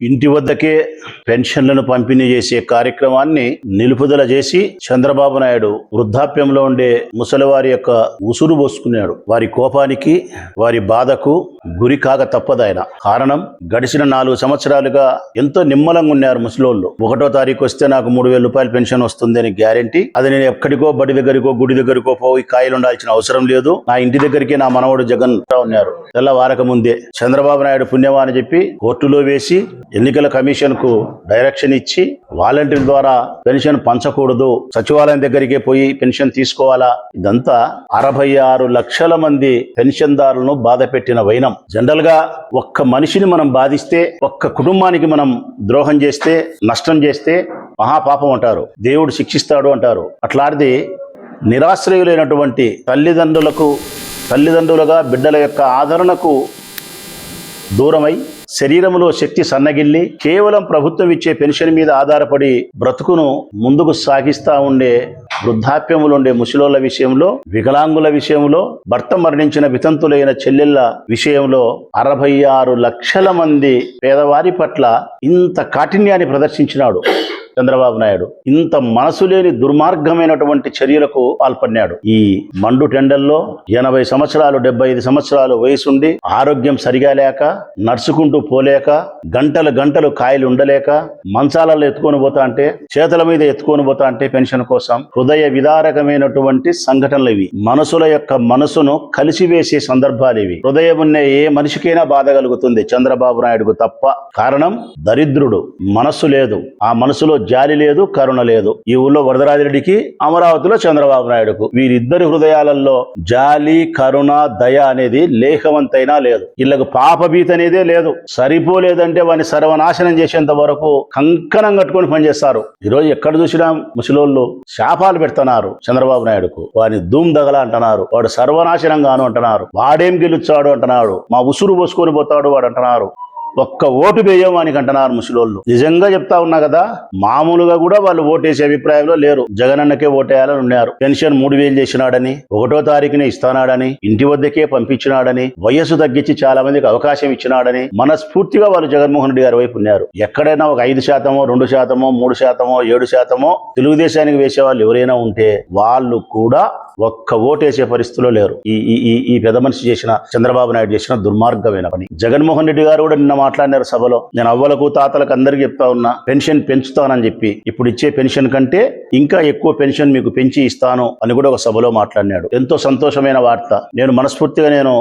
ఇంటి వద్దకే పెన్షన్లను పంపిణీ చేసే కార్యక్రమాన్ని నిలుపుదల చేసి చంద్రబాబు నాయుడు వృద్ధాప్యంలో ఉండే ముసలివారి యొక్క ఉసురు పోసుకున్నాడు. వారి కోపానికి వారి బాధకు గురి కాక తప్పదాయన కారణం గడిచిన నాలుగు సంవత్సరాలుగా ఎంతో నిమ్మలంగా ఉన్నారు ముసలోళ్ళు. ఒకటో తారీఖు వస్తే నాకు మూడు వేల రూపాయల పెన్షన్ వస్తుంది అని గ్యారంటీ. అది నేను ఎక్కడికో బడి దగ్గరికో గుడి దగ్గరికో పోయి కాయలు ఉండాల్సిన అవసరం లేదు. నా ఇంటి దగ్గరికి నా మనవడు జగన్ ఉన్నారు. తెల్లవారక ముందే చంద్రబాబు నాయుడు పుణ్యమా అని చెప్పి కోర్టులో వేసి ఎన్నికల కమిషన్కు డైరెక్షన్ ఇచ్చి వాలంటీర్ ద్వారా పెన్షన్ పంచకూడదు సచివాలయం దగ్గరికే పోయి పెన్షన్ తీసుకోవాలా? ఇదంతా అరవై ఆరు లక్షల మంది పెన్షన్దారులను బాధ పెట్టిన వైనం. జనరల్గా ఒక్క మనిషిని మనం బాధిస్తే ఒక్క కుటుంబానికి మనం ద్రోహం చేస్తే నష్టం చేస్తే మహాపాపం అంటారు. దేవుడు శిక్షిస్తాడు అంటారు. అట్లాంటిది నిరాశ్రయులైనటువంటి తల్లిదండ్రులకు తల్లిదండ్రులుగా బిడ్డల యొక్క ఆదరణకు దూరమై శరీరంలో శక్తి సన్నగిల్లి కేవలం ప్రభుత్వం ఇచ్చే పెన్షన్ మీద ఆధారపడి బ్రతుకును ముందుకు సాగిస్తా ఉండే వృద్ధాప్యములు ఉండే ముసలోళ్ళ విషయంలో వికలాంగుల విషయంలో భర్త మరణించిన వితంతులైన చెల్లెళ్ళ విషయంలో అరవై ఆరు లక్షల మంది పేదవారి పట్ల ఇంత కాఠిన్యాన్ని ప్రదర్శించినాడు. చంద్రబాబు నాయుడు. ఇంత మనసు లేని దుర్మార్గమైనటువంటి చర్యలకు పాల్పడినాడు ఈ మండు టెండల్లో ఎనభై సంవత్సరాలు డెబ్బై ఐదు సంవత్సరాలు వయసుండి ఆరోగ్యం సరిగా లేక నడుచుకుంటూ పోలేక గంటలు గంటలు కాయలు ఉండలేక మంచాలలో ఎత్తుకొని పోతా అంటే చేతుల మీద ఎత్తుకొని పోతా అంటే పెన్షన్ కోసం హృదయ విదారకమైనటువంటి సంఘటనలు ఇవి. మనసుల యొక్క మనసును కలిసివేసే సందర్భాలు ఇవి. హృదయం ఉన్న ఏ మనిషికైనా బాధ కలుగుతుంది చంద్రబాబు నాయుడుకు తప్ప. కారణం దరిద్రుడు. మనస్సు లేదు. ఆ మనసులో జాలి లేదు కరుణ లేదు. ఈ ఊళ్ళో వరదరాజరెడ్డికి అమరావతిలో చంద్రబాబు నాయుడుకు. వీరిద్దరి హృదయాలలో జాలి కరుణ దయ అనేది లేఖవంతైనా లేదు. వీళ్ళకు పాపభీత అనేదే లేదు. సరిపోలేదంటే వాడిని సర్వనాశనం చేసేంత వరకు కంకణం కట్టుకొని పనిచేస్తారు. ఈరోజు ఎక్కడ చూసినా ముసలోళ్ళు శాపాలు పెడుతున్నారు చంద్రబాబు నాయుడుకు. వాడిని దూమ్ దగల అంటున్నారు. వాడు సర్వనాశనం గాను అంటున్నారు. వాడేం గెలుచాడు అంటున్నాడు. మా ఉసురు పోసుకొని పోతాడు వాడు అంటున్నారు. ఒక్క ఓటు వేయమానికి అంటున్నారు ముసలోళ్ళు. నిజంగా చెప్తా ఉన్నా కదా మామూలుగా కూడా వాళ్ళు ఓటేసే అభిప్రాయంలో లేరు. జగనన్నకే ఓటేయాలని ఉన్నారు. పెన్షన్ మూడు వేలు చేసినాడని ఒకటో తారీఖునే ఇస్తానాడని ఇంటి వద్దకే పంపించినాడని వయస్సు తగ్గించి చాలా మందికి అవకాశం ఇచ్చినాడని మనస్ఫూర్తిగా వాళ్ళు జగన్మోహన్ రెడ్డి గారి వైపు ఉన్నారు. ఎక్కడైనా ఒక ఐదు శాతమో రెండు శాతమో మూడు శాతమో ఏడు శాతమో తెలుగుదేశానికి వేసే వాళ్ళు ఎవరైనా ఉంటే వాళ్ళు కూడా ఒక్క ఓటేసే పరిస్థితిలో లేరు. ఈ ఈ ఈ ఈ పెద్ద మనిషి చేసిన చంద్రబాబు నాయుడు చేసిన దుర్మార్గమైన పని. జగన్మోహన్ రెడ్డి గారు కూడా నిన్న మాట్లాడినారు సభలో. నేను అవ్వలకు తాతలకు అందరికి చెప్తా ఉన్నా పెన్షన్ పెంచుతానని చెప్పి ఇప్పుడు ఇచ్చే పెన్షన్ కంటే ఇంకా ఎక్కువ పెన్షన్ మీకు పెంచి ఇస్తాను అని కూడా ఒక సభలో మాట్లాడినాడు. ఎంతో సంతోషమైన వార్త. నేను మనస్ఫూర్తిగా నేను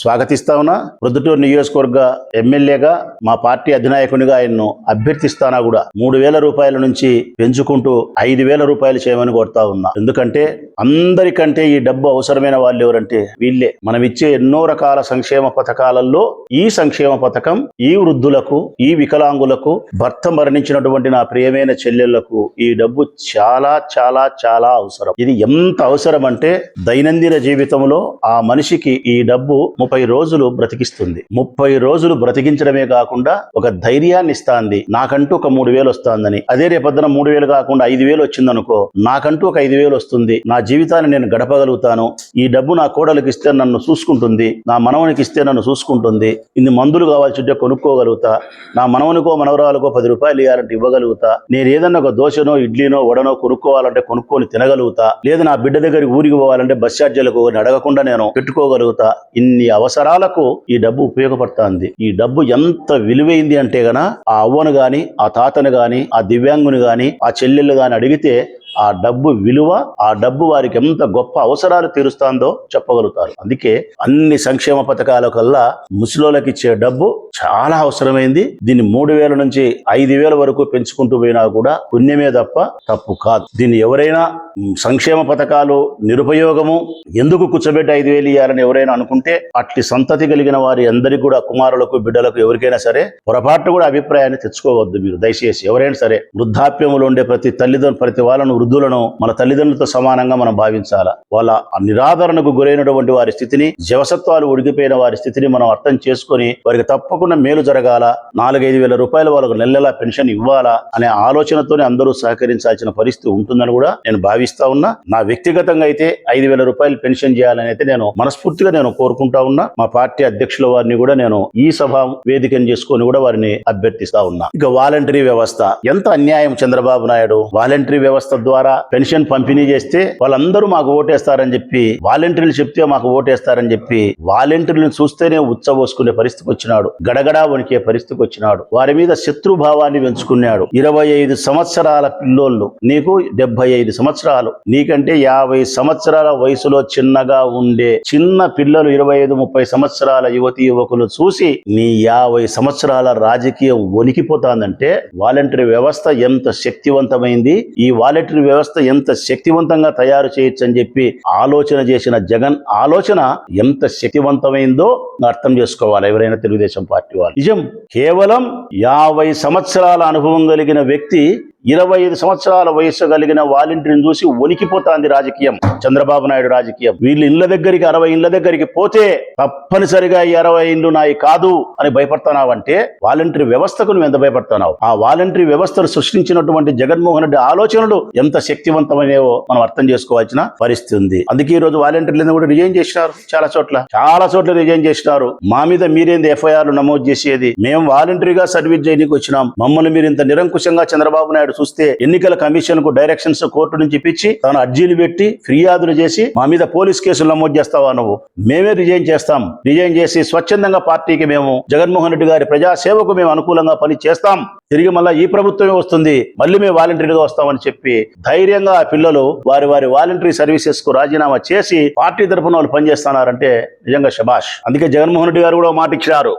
స్వాగతిస్తా ఉన్నా. ప్రొద్దుటూరు నియోజకవర్గ ఎమ్మెల్యేగా మా పార్టీ అధినాయకునిగా ఆయన్ను అభ్యర్థిస్తానా కూడా మూడు వేల రూపాయల నుంచి పెంచుకుంటూ ఐదు వేల రూపాయలు చేయమని కోరుతా ఉన్నా. ఎందుకంటే అందరికీ అందరికంటే ఈ డబ్బు అవసరమైన వాళ్ళు ఎవరంటే వీళ్ళే. మనం ఇచ్చే ఎన్నో రకాల సంక్షేమ పథకాలలో ఈ సంక్షేమ పథకం ఈ వృద్ధులకు ఈ వికలాంగులకు భర్త మరణించినటువంటి నా ప్రియమైన చెల్లెళ్ళకు ఈ డబ్బు చాలా చాలా చాలా అవసరం. ఇది ఎంత అవసరం అంటే దైనందిన జీవితంలో ఆ మనిషికి ఈ డబ్బు ముప్పై రోజులు బ్రతికిస్తుంది. ముప్పై రోజులు బ్రతికించడమే కాకుండా ఒక ధైర్యాన్ని ఇస్తాంది. నాకంటూ ఒక మూడు వేలు వస్తుందని. అదే రేపొద్దున మూడు వేలు కాకుండా ఐదు వేలు వచ్చిందనుకో నాకంటూ ఒక ఐదు వేలు వస్తుంది. నా జీవితాన్ని నేను గడపగలుగుతాను. ఈ డబ్బు నా కోడలికి ఇస్తే నన్ను చూసుకుంటుంది. నా మనవనికి ఇస్తే నన్ను చూసుకుంటుంది. ఇన్ని మందులు కావాల్సి ఉంటే కొనుక్కోగలుగుతా. నా మనవనికో మనవరాలకో పది రూపాయలు ఇవ్వాలంటే ఇవ్వగలుగుతా. నేను ఏదన్నా ఒక దోశనో ఇడ్లీనో వడనో కొనుక్కోవాలంటే కొనుక్కొని తినగలుగుతా. లేదా నా బిడ్డ దగ్గరికి ఊరికి పోవాలంటే బస్ ఛార్జీలకు అడగకుండా నేను పెట్టుకోగలుగుతా. ఇన్ని అవసరాలకు ఈ డబ్బు ఉపయోగపడుతుంది. ఈ డబ్బు ఎంత విలువైంది అంటే గన ఆ అవ్వను గాని ఆ తాతను గాని ఆ దివ్యాంగుని గాని ఆ చెల్లెళ్ళు గాని అడిగితే ఆ డబ్బు విలువ ఆ డబ్బు వారికి ఎంత గొప్ప అవసరాలు తీరుస్తాందో చెప్పగలుగుతారు. అందుకే అన్ని సంక్షేమ పథకాల కల్లా ముసలోళ్ళకి ఇచ్చే డబ్బు చాలా అవసరమైంది. దీన్ని మూడు వేల నుంచి ఐదు వేల వరకు పెంచుకుంటూ పోయినా కూడా పుణ్యమే తప్ప తప్పు కాదు. దీన్ని ఎవరైనా సంక్షేమ పథకాలు నిరుపయోగము. ఎందుకు కూర్చోబెట్టి ఐదు వేలు ఇవ్వాలని ఎవరైనా అనుకుంటే అట్టి సంతతి కలిగిన వారి అందరికీ కూడా కుమారులకు బిడ్డలకు ఎవరికైనా సరే పొరపాటు కూడా అభిప్రాయాన్ని తెచ్చుకోవద్దు మీరు. దయచేసి ఎవరైనా సరే వృద్ధాప్యములు ఉండే ప్రతి తల్లిదండ్రులు ప్రతి వాళ్ళను వృద్ధులను మన తల్లిదండ్రులతో సమానంగా మనం భావించాలా? వాళ్ళ నిరాదరణకు గురైనటువంటి వారి స్థితిని జవసత్వాలు ఉడికిపోయిన వారి స్థితిని మనం అర్థం చేసుకొని వారికి తప్పకుండా మేలు జరగాల? నాలుగైదు వేల రూపాయలు వాళ్ళకు నెల నెలా పెన్షన్ ఇవ్వాలా? అనే ఆలోచనతోనే అందరూ సహకరించాల్సిన పరిస్థితి ఉంటుందని కూడా నేను భావి భావిస్తా ఉన్నా నా వ్యక్తిగతంగా అయితే ఐదు వేల రూపాయలు పెన్షన్ చేయాలని అయితే నేను మనస్ఫూర్తిగా నేను కోరుకుంటా ఉన్నా మా పార్టీ అధ్యక్షుల వారిని కూడా నేను ఈ సభ వేదికను చేసుకొని కూడా వారిని అభ్యర్థిస్తా ఉన్నా. ఇక వాలంటరీ వ్యవస్థ ఎంత అన్యాయం చంద్రబాబు నాయుడు? వాలంటరీ వ్యవస్థ ద్వారా పెన్షన్ పంపిణీ చేస్తే వాళ్ళందరూ మాకు ఓటేస్తారని చెప్పి వాలంటీర్లు చెప్తే మాకు ఓటేస్తారని చెప్పి వాలంటీర్లను చూస్తేనే ఉచ్చబోసుకునే పరిస్థితికి వచ్చినాడు గడగడా వణికే పరిస్థితికి వచ్చినాడు వారి మీద శత్రుభావాన్ని పెంచుకున్నాడు. ఇరవై ఐదు సంవత్సరాల పిల్లోళ్ళు నీకు డెబ్బై ఐదు సంవత్సరాలు నీకంటే యాభై సంవత్సరాల వయసులో చిన్నగా ఉండే చిన్న పిల్లలు ఇరవై ఐదు ముప్పై సంవత్సరాల యువతి యువకులు చూసి నీ యాభై సంవత్సరాల రాజకీయం వణికిపోతాందంటే వాలంటరీ వ్యవస్థ ఎంత శక్తివంతమైంది? ఈ వాలంటరీ వ్యవస్థ ఎంత శక్తివంతంగా తయారు చేయొచ్చు అని చెప్పి ఆలోచన చేసిన జగన్ ఆలోచన ఎంత శక్తివంతమైందో అర్థం చేసుకోవాలి ఎవరైనా తెలుగుదేశం పార్టీ వాళ్ళు. నిజం కేవలం యాభై సంవత్సరాల అనుభవం కలిగిన వ్యక్తి ఇరవై ఐదు సంవత్సరాల వయసు కలిగిన వాలంటీర్ని చూసి వణికిపోతాంది రాజకీయం. చంద్రబాబు నాయుడు రాజకీయం. వీళ్ళు ఇళ్ళ దగ్గరికి అరవై ఇళ్ళ దగ్గరికి పోతే తప్పనిసరిగా ఈ అరవై ఇండ్లు నాయి కాదు అని భయపడుతున్నావంటే వాలంటరీ వ్యవస్థకు నువ్వు ఎంత భయపడుతున్నావు ఆ వాలంటరీ వ్యవస్థను సృష్టించినటువంటి జగన్మోహన్ రెడ్డి ఆలోచనలు ఎంత శక్తివంతమైనవో మనం అర్థం చేసుకోవాల్సిన పరిస్థితి ఉంది. అందుకే ఈ రోజు వాలంటీర్లను కూడా రిజైన్ చేసినారు? చాలా చోట్ల. చాలా చోట్ల రిజైన్ చేసినారు. మా మీద మీరేంది ఎఫ్ఐఆర్లు నమోదు చేసేది? మేము వాలంటీర్గా సర్వీస్ చేయడానికి వచ్చినాం. మమ్మల్ని మీరు ఇంత నిరంకుశంగా చంద్రబాబు నాయుడు చూస్తే ఎన్నికల కమిషన్కు డైరెక్షన్స్ కోర్టు నుంచి ఇప్పించి తన అర్జీలు పెట్టి ఫిర్యాదులు చేసి మా మీద పోలీస్ కేసులు నమోదు చేస్తావా నువ్వు? మేమే రిజైన్ చేస్తాం. రిజైన్ చేసి స్వచ్ఛందంగా పార్టీకి మేము జగన్మోహన్ రెడ్డి గారి ప్రజాసేవకు మేము అనుకూలంగా పని చేస్తాం. తిరిగి మళ్ళా ఈ ప్రభుత్వమే వస్తుంది. మళ్ళీ మేము వాలంటీర్గా వస్తామని చెప్పి ధైర్యంగా ఆ పిల్లలు వారి వారి వాలంటరీ సర్వీసెస్కు రాజీనామా చేసి పార్టీ తరఫున వాళ్ళు పనిచేస్తున్నారంటే నిజంగా శబాష్ అందుకే జగన్మోహన్ రెడ్డి గారు కూడా మాట ఇచ్చారు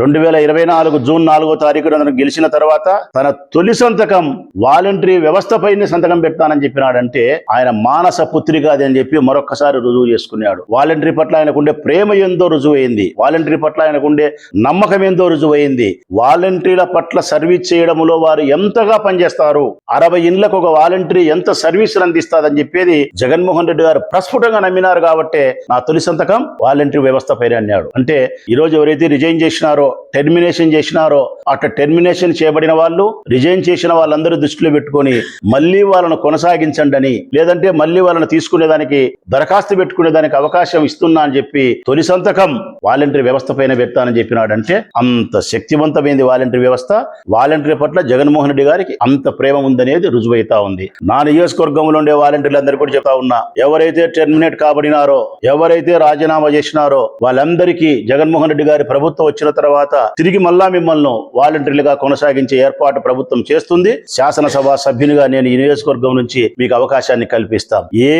రెండు వేల ఇరవై నాలుగు జూన్ నాలుగో తారీఖున గెలిచిన తర్వాత తన తొలి సంతకం వాలంటరీ వ్యవస్థపైనే సంతకం పెడతానని చెప్పినాడంటే ఆయన మానస పుత్రి కాదని చెప్పి మరొకసారి రుజువు చేసుకున్నాడు. వాలంటరీ పట్ల ఆయనకుండే ప్రేమ ఏందో రుజువు అయింది వాలంటరీ పట్ల ఆయనకుండే నమ్మకం ఏందో రుజువు అయింది వాలంటీర్ల పట్ల సర్వీస్ చేయడంలో వారు ఎంతగా పనిచేస్తారు? అరవై ఇండ్లకు ఒక వాలంటరీ ఎంత సర్వీసులు అందిస్తాదని చెప్పేది జగన్మోహన్ రెడ్డి గారు ప్రస్ఫుటంగా నమ్మినారు కాబట్టి నా తొలి సంతకం వాలంటరీ వ్యవస్థ పైన అన్నాడు. అంటే ఈ రోజు ఎవరైతే రిజైన్ చేసినారో టెర్మినేషన్ చేసినారో అట్లా టెర్మినేషన్ చేయబడిన వాళ్ళు రిజైన్ చేసిన వాళ్ళందరూ దృష్టిలో పెట్టుకొని మళ్ళీ వాళ్ళను కొనసాగించండి అని లేదంటే మళ్ళీ వాళ్ళని తీసుకునేదానికి దరఖాస్తు పెట్టుకునేదానికి అవకాశం ఇస్తున్నా అని చెప్పి తొలి సంతకం వాలంటరీ వ్యవస్థ పైన పెడతానని చెప్పినాడంటే అంత శక్తివంతమైంది వాలంటరీ వ్యవస్థ. వాలంటరీ పట్ల జగన్మోహన్ రెడ్డి గారికి అంత ప్రేమ ఉందనేది రుజువైతా ఉంది. నా నియోజకవర్గంలో ఉండే వాలంటీర్లు కూడా చెప్తా ఉన్నా ఎవరైతే టెర్మినేట్ కాబడినారో ఎవరైతే రాజీనామా చేసినారో వాళ్ళందరికీ జగన్మోహన్ రెడ్డి గారి ప్రభుత్వం వచ్చిన తర్వాత తిరిగి మళ్ళా మిమ్మల్ని వాలంటీర్లుగా కొనసాగించే ఏర్పాటు ప్రభుత్వం చేస్తుంది. శాసన శాసనసభ సభ్యునిగా నేను ఈ నియోజకవర్గం నుంచి మీకు అవకాశాన్ని కల్పిస్తాం. ఏ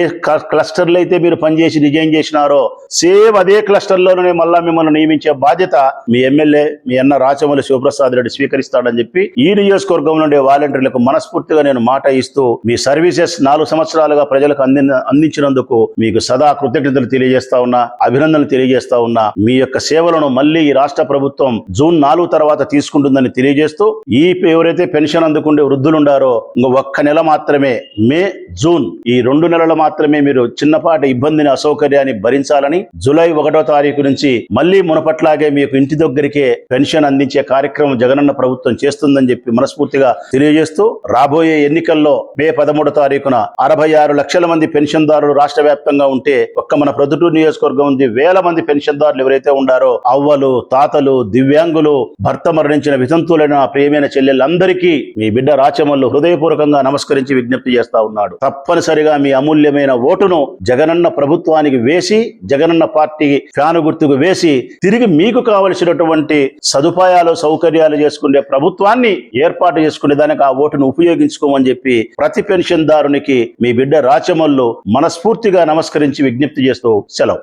క్లస్టర్లు అయితే మీరు పనిచేసి డిజైన్ చేసినారో సేమ్ అదే క్లస్టర్లోనే మళ్ళా మిమ్మల్ని నియమించే బాధ్యత మీ ఎమ్మెల్యే మీ అన్న రాచమల్లి శివప్రసాద్ రెడ్డి స్వీకరిస్తాడని చెప్పి ఈ నియోజకవర్గం నుండి వాలంటీర్లకు మనస్ఫూర్తిగా నేను మాట ఇస్తూ మీ సర్వీసెస్ నాలుగు సంవత్సరాలుగా ప్రజలకు అంది అందించినందుకు మీకు సదా కృతజ్ఞతలు తెలియజేస్తా ఉన్నా అభినందనలు తెలియజేస్తా ఉన్నా. మీ యొక్క సేవలను మళ్ళీ ఈ రాష్ట్ర ప్రభుత్వం జూన్ నాలుగు తర్వాత తీసుకుంటుందని తెలియజేస్తూ ఈ ఎవరైతే పెన్షన్ అందుకుండే వృద్ధులు ఉన్నారో ఇంకో ఒక్క నెల మాత్రమే మే జూన్. ఈ రెండు నెలలు మాత్రమే మీరు చిన్నపాటి ఇబ్బందిని అసౌకర్యాన్ని భరించాలని జూలై ఒకటో తారీఖు నుంచి మళ్ళీ మునపట్లాగే మీకు ఇంటి దగ్గరికే పెన్షన్ అందించే కార్యక్రమం జగనన్న ప్రభుత్వం చేస్తుందని చెప్పి మనస్ఫూర్తిగా తెలియజేస్తూ రాబోయే ఎన్నికల్లో మే పదమూడో తారీఖున అరవై ఆరు లక్షల మంది పెన్షన్దారులు రాష్ట్ర వ్యాప్తంగా ఉంటే ఒక్క మన ప్రొద్దుటూరు నియోజకవర్గం ఉంది. వేల మంది పెన్షన్దారులు ఎవరైతే ఉండారో అవ్వలు తాతలు దివ్యాంగులు భర్త మరణించిన వితంతులైన ప్రియమైన చెల్లెళ్ళందరికీ మీ బిడ్డ కార్యక్రమంలో హృదయపూర్వకంగా నమస్కరించి విజ్ఞప్తి చేస్తా ఉన్నాడు. తప్పనిసరిగా మీ అమూల్యమైన ఓటును జగనన్న ప్రభుత్వానికి వేసి జగనన్న పార్టీ ఫ్యాను గుర్తుకు వేసి తిరిగి మీకు కావలసినటువంటి సదుపాయాలు సౌకర్యాలు చేసుకునే ప్రభుత్వాన్ని ఏర్పాటు చేసుకునే దానికి ఆ ఓటును ఉపయోగించుకోమని చెప్పి ప్రతి పెన్షన్దారునికి మీ బిడ్డ రాచమల్లు మనస్ఫూర్తిగా నమస్కరించి విజ్ఞప్తి చేస్తూ సెలవు.